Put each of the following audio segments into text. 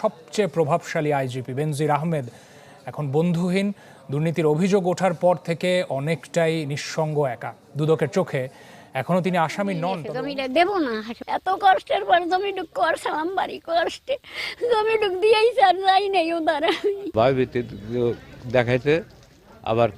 সবচেয়ে প্রভাবশালী আইজিপি বেনজির আহমেদ এখন বন্ধুহীন। দুর্নীতির অভিযোগ ওঠার পর থেকে অনেকটাই নিঃসঙ্গ একা। দুদকের চোখে এখনও তিনি আসামি নন জমিটা দেবো না এত কষ্টের পর জমিটুক করছিলাম বাড়ি কষ্টে। জমিটুক দিয়েই স্যার যাই নেই ও দ্বারা ভয়ভীতি দেখাইছে আবার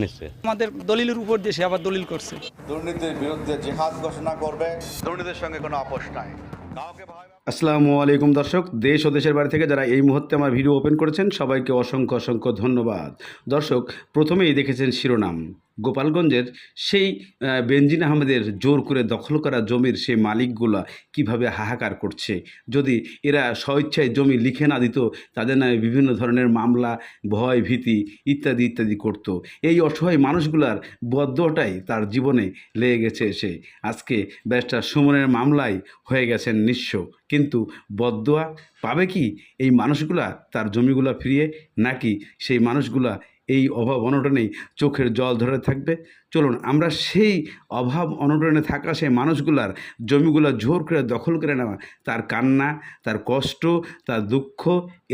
নিচ্ছে আমাদের দলিলের উপর দিয়ে সে আবার দলিল করছে। দুর্নীতির বিরুদ্ধে জিহাদ ঘোষণা করবে। দুর্নীতির সঙ্গে কোনো আপোষ নাই। কাউকে ভয় আসসালামু আলাইকুম দর্শক, দেশ ও দেশের বাড়ি থেকে যারা এই মুহূর্তে আমার ভিডিও ওপেন করেছেন, সবাইকে অসংখ্য অসংখ্য ধন্যবাদ। দর্শক, প্রথমেই দেখেছেন শিরোনাম। গোপালগঞ্জের সেই আহ, বেনজিন আহমেদের জোর করে দখল করা জমির সেই মালিকগুলা কীভাবে হাহাকার করছে? যদি এরা স্বইচ্ছায় জমি লিখে না দিত তাদের নামে বিভিন্ন ধরনের মামলা ভয় ভীতি ইত্যাদি ইত্যাদি করত। এই অসহায় মানুষগুলার বদ্ধটাই তার জীবনে লেগে গেছে এসে। আজকে ব্যারিস্টার সুমনের মামলায় হয়ে গেছেন নিঃস্ব। কিন্তু বদোয়া পাবে কি এই মানুষগুলা তার জমিগুলা ফিরিয়ে? নাকি সেই মানুষগুলা এই অভাব অনটনেই চোখের জল ধরে থাকবে। চলুন, আমরা সেই অভাব অনটনে থাকা সেই মানুষগুলার জমিগুলো জোর করে দখল করে নেওয়া, তার কান্না, তার কষ্ট, তার দুঃখ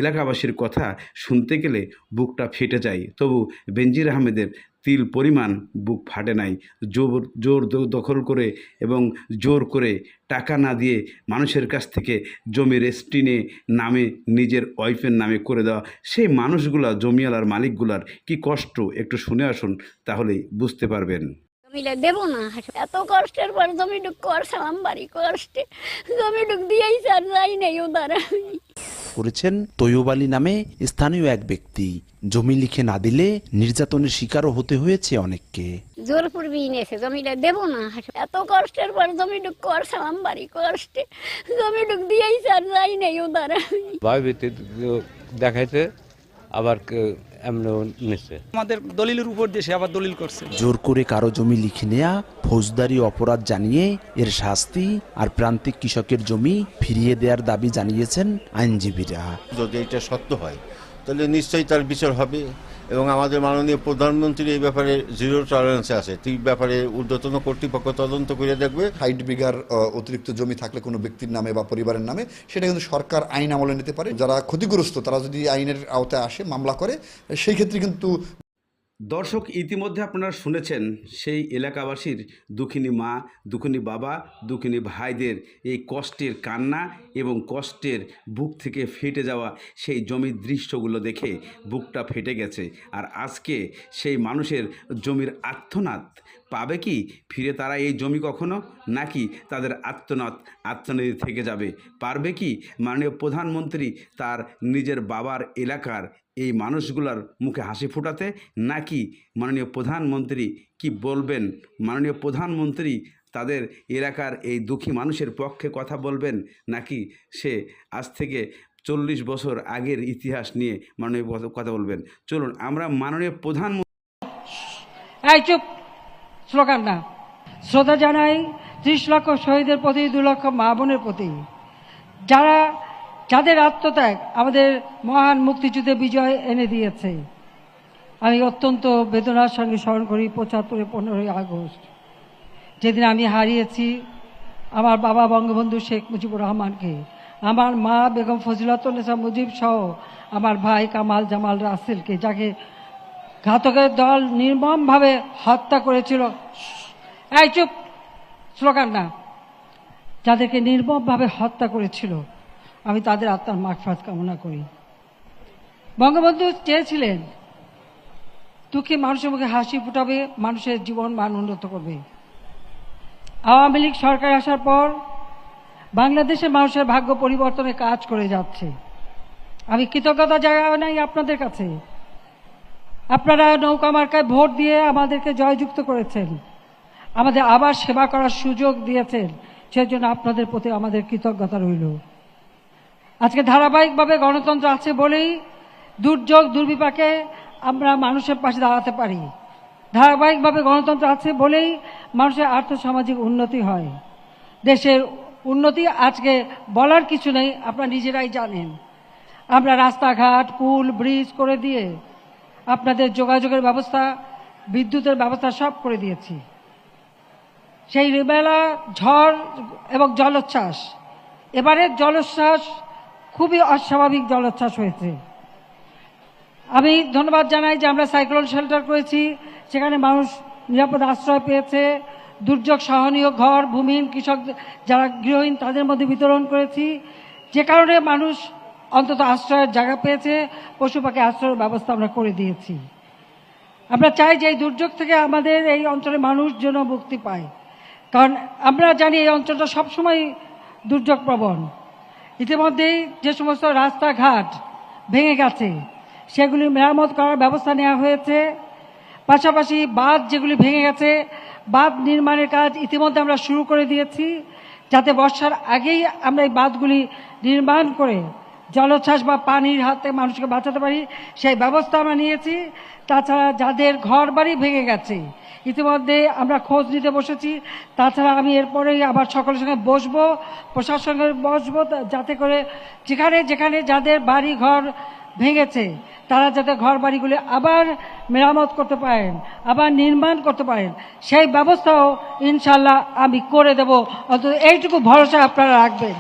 এলাকাবাসীর কথা শুনতে গেলে বুকটা ফেটে যায়। তবু বেনজির আহমেদের তিল পরিমাণ বুক ফাটে নাই। জোর জোর দখল করে এবং জোর করে টাকা না দিয়ে মানুষের কাছ থেকে জমি রেস্টিনে নামে নিজের ওয়াইফের নামে করে দেওয়া, সেই মানুষগুলা জমিওয়ালার মালিকগুলার কি কষ্ট? একটু শুনে আসুন, তাহলেই বুঝতে পারবেন। জমিটা দেবো না। এত কষ্টের পর জমিটুক করছিলাম বাড়ি কষ্টে। জমিটুক দিয়েই স্যার যাই নেই ও দ্বারা করেছেন তৈয়ব আলী নামে স্থানীয় এক ব্যক্তি। জমি লিখে না দিলে নির্যাতনের শিকারও হতে হয়েছে অনেককে। জোর পূর্বী এনেছে জমিটা দেবো না। এত কষ্টের পর জমি জমিটুক করছিলাম বাড়ি কষ্টে। জমিটুক দিয়েই স্যার যাই নেই ও দ্বারা ভয়ভীতি দেখাইছে আবার আমাদের দলিলের উপর দিয়ে সে আবার দলিল করছে। জোর করে কারও জমি লিখে নেয়া ফৌজদারি অপরাধ জানিয়ে এর শাস্তি আর প্রান্তিক কৃষকের জমি ফিরিয়ে দেওয়ার দাবি জানিয়েছেন আইনজীবীরা। যদি এটা সত্য হয় তাহলে নিশ্চয়ই তার বিচার হবে এবং আমাদের মাননীয় প্রধানমন্ত্রী এই ব্যাপারে জিরো টলারেন্সে আছে। এই ব্যাপারে ঊর্ধ্বতন কর্তৃপক্ষ তদন্ত করে দেখবে। হাইট বিঘার অতিরিক্ত জমি থাকলে কোনো ব্যক্তির নামে বা পরিবারের নামে, সেটা কিন্তু সরকার আইন আমলে নিতে পারে। যারা ক্ষতিগ্রস্ত, তারা যদি আইনের আওতায় আসে, মামলা করে, সেই ক্ষেত্রে কিন্তু দর্শক ইতিমধ্যে আপনারা শুনেছেন সেই এলাকাবাসীর দুঃখিনী মা, দুঃখিনী বাবা, দুঃখিনী ভাইদের এই কষ্টের কান্না এবং কষ্টের বুক থেকে ফেটে যাওয়া সেই জমির দৃশ্যগুলো দেখে বুকটা ফেটে গেছে। আর আজকে সেই মানুষের জমির আত্মনাদ পাবে কি? ফিরে তারা এই জমি কখনো? নাকি তাদের আত্মনাদ আত্মনাদি থেকে যাবে? পারবে কি? মাননীয় প্রধানমন্ত্রী তার নিজের বাবার এলাকার এই মানুষগুলার মুখে হাসি ফোটাতে? নাকি মাননীয় প্রধানমন্ত্রী কি বলবেন? মাননীয় প্রধানমন্ত্রী তাদের এলাকার এই দুঃখী মানুষের পক্ষে কথা বলবেন? নাকি সে আজ থেকে চল্লিশ বছর আগের ইতিহাস নিয়ে মাননীয় কথা- বলবেন? চলুন, আমরা মাননীয় প্রধান এই চুপ! স্লোগান না শ্রদ্ধা জানাই ত্রিশ লক্ষ শহীদের প্রতি, দু লক্ষ মা বোনের প্রতি। যারা, যাদের আত্মত্যাগ আমাদের মহান মুক্তিযুদ্ধে বিজয় এনে দিয়েছে। আমি অত্যন্ত বেদনার সঙ্গে স্মরণ করি পঁচাত্তরের পনেরোই আগস্ট। যেদিন আমি হারিয়েছি আমার বাবা বঙ্গবন্ধু শেখ মুজিবুর রহমানকে। আমার মা বেগম ফজিলাতুন্নেসা মুজিব সহ আমার ভাই কামাল জামাল রাসেলকে, যাকে ঘাতকের দল নির্মমভাবে হত্যা করেছিল। এই চুপ, স্লোগান না। যাদেরকে নির্মমভাবে হত্যা করেছিল, আমি তাদের আত্মার মাগফাত কামনা করি। বঙ্গবন্ধু চেয়েছিলেন, দুঃখী মানুষের মুখে হাসি ফুটাবে, মানুষের জীবন মান উন্নত করবে। আওয়ামী লীগ সরকার আসার পর বাংলাদেশের মানুষের ভাগ্য পরিবর্তনে কাজ করে যাচ্ছে। আমি কৃতজ্ঞতা জানাই আপনাদের কাছে। আপনারা নৌকা মার্কায় ভোট দিয়ে আমাদেরকে জয়যুক্ত করেছেন। আমাদের আবার সেবা করার সুযোগ দিয়েছেন। সেজন্য আপনাদের প্রতি আমাদের কৃতজ্ঞতা রইল। আজকে ধারাবাহিকভাবে গণতন্ত্র আছে বলেই দুর্যোগ, দুর্বিপাকে আমরা মানুষের পাশে দাঁড়াতে পারি। ধারাবাহিকভাবে গণতন্ত্র আছে বলেই মানুষের আর্থসামাজিক উন্নতি হয়। দেশের উন্নতি আজকে বলার কিছু নেই, আপনারা নিজেরাই জানেন। আমরা রাস্তাঘাট, পুল, ব্রিজ করে দিয়ে আপনাদের যোগাযোগের ব্যবস্থা, বিদ্যুতের ব্যবস্থা সব করে দিয়েছি। সেই রিবেলা ঝড় এবং জলোচ্ছ্বাস। এবারের জলোচ্ছ্বাস খুবই অস্বাভাবিক জলোচ্ছ্বাস হয়েছে। আমি ধন্যবাদ জানাই যে আমরা সাইক্লোন শেল্টার করেছি, সেখানে মানুষ নিরাপদ আশ্রয় পেয়েছে। দুর্যোগ, সহনীয় ঘর, ভূমিহীন কৃষক যারা গৃহহীন, তাদের মধ্যে বিতরণ করেছি। যে কারণে মানুষ অন্তত আশ্রয়ের জায়গা পেয়েছে পশু পাখি আশ্রয়ের ব্যবস্থা আমরা করে দিয়েছি। আমরা চাই যে এই দুর্যোগ থেকে আমাদের এই অঞ্চলের মানুষ যেন মুক্তি পায়। কারণ আমরা জানি এই অঞ্চলটা সবসময় দুর্যোগ প্রবণ ইতিমধ্যেই যে সমস্ত রাস্তাঘাট ভেঙে গেছে, সেগুলি মেরামত করার ব্যবস্থা নেওয়া হয়েছে। পাশাপাশি বাঁধ যেগুলি ভেঙে গেছে, বাঁধ নির্মাণের কাজ ইতিমধ্যে আমরা শুরু করে দিয়েছি। যাতে বর্ষার আগেই আমরা এই বাঁধগুলি নির্মাণ করে জলোচ্ছ্বাস বা পানির হাতে মানুষকে বাঁচাতে পারি, সেই ব্যবস্থা আমরা নিয়েছি। তাছাড়া যাদের ঘর বাড়ি ভেঙে গেছে, ইতিমধ্যে আমরা খোঁজ নিতে বসেছি। তাছাড়া আমি এরপরেই আবার সকলের সঙ্গে বসবো, প্রশাসনের বসবো যাতে করে যেখানে যেখানে যাদের বাড়ি ঘর ভেঙেছে, তারা যাতে ঘর বাড়িগুলি আবার মেরামত করতে পারেন, আবার নির্মাণ করতে পারেন, সেই ব্যবস্থাও ইনশাল্লাহ আমি করে দেব। অন্তত এইটুকু ভরসা আপনারা রাখবেন।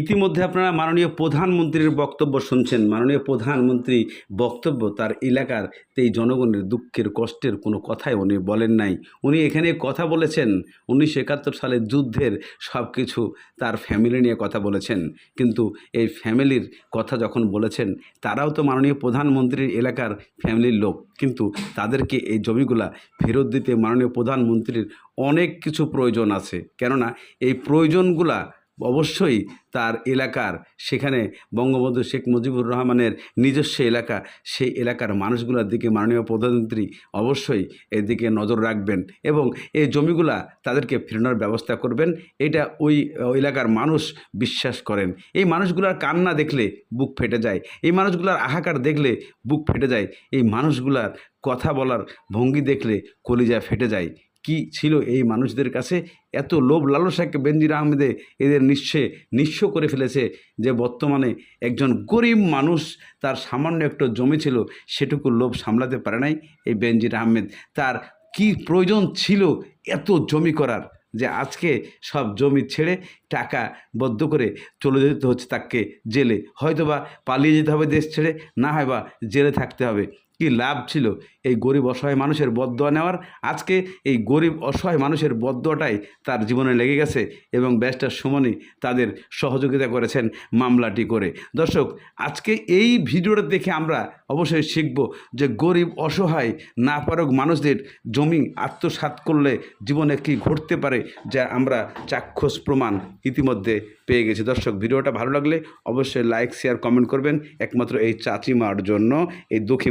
ইতিমধ্যে আপনারা মাননীয় প্রধানমন্ত্রীর বক্তব্য শুনছেন। মাননীয় প্রধানমন্ত্রী বক্তব্য তার এলাকার এই জনগণের দুঃখের, কষ্টের কোনো কথাই উনি বলেন নাই। উনি এখানে কথা বলেছেন, উনিশশো একাত্তর সালের যুদ্ধের সব কিছু তার ফ্যামিলি নিয়ে কথা বলেছেন। কিন্তু এই ফ্যামিলির কথা যখন বলেছেন, তারাও তো মাননীয় প্রধানমন্ত্রীর এলাকার ফ্যামিলির লোক। কিন্তু তাদেরকে এই জমিগুলা ফেরত দিতে মাননীয় প্রধানমন্ত্রীর অনেক কিছু প্রয়োজন আছে। কেননা এই প্রয়োজনগুলা অবশ্যই তার এলাকার, সেখানে বঙ্গবন্ধু শেখ মুজিবুর রহমানের নিজস্ব এলাকা, সেই এলাকার মানুষগুলোর দিকে মাননীয় প্রধানমন্ত্রী অবশ্যই এদিকে নজর রাখবেন এবং এই জমিগুলা তাদেরকে ফেরানোর ব্যবস্থা করবেন। এটা ওই এলাকার মানুষ বিশ্বাস করেন। এই মানুষগুলার কান্না দেখলে বুক ফেটে যায়। এই মানুষগুলার আহাকার দেখলে বুক ফেটে যায়। এই মানুষগুলার কথা বলার ভঙ্গি দেখলে কলিজা ফেটে যায়। কি ছিল এই মানুষদের কাছে? এত লোভ লালসাকে বেনজির আহমেদে এদের নিশ্চয় নিঃস্ব করে ফেলেছে যে বর্তমানে একজন গরিব মানুষ তার সামান্য একটু জমি ছিল, সেটুকু লোভ সামলাতে পারে নাই এই বেনজির আহমেদ। তার কি প্রয়োজন ছিল এত জমি করার? যে আজকে সব জমি ছেড়ে টাকা বদ্ধ করে চলে যেতে হচ্ছে তাকে জেলে। হয়তোবা পালিয়ে যেতে হবে দেশ ছেড়ে, না হয় বা জেলে থাকতে হবে। কি লাভ ছিল এই গরিব অসহায় মানুষের বদয়া নেওয়ার? আজকে এই গরিব অসহায় মানুষের বদয়াটাই তার জীবনে লেগে গেছে এবং ব্যারিস্টার সুমনই তাদের সহযোগিতা করেছেন মামলাটি করে। দর্শক, আজকে এই ভিডিওটা দেখে আমরা অবশ্যই শিখব যে গরিব অসহায় না পারক মানুষদের জমি আত্মসাৎ করলে জীবনে কি ঘটতে পারে যা আমরা চাক্ষুষ প্রমাণ ইতিমধ্যে পেয়ে গেছি। দর্শক, ভিডিওটা ভালো লাগলে অবশ্যই লাইক, শেয়ার, কমেন্ট করবেন। একমাত্র এই চাচিমার জন্য, এই দুঃখী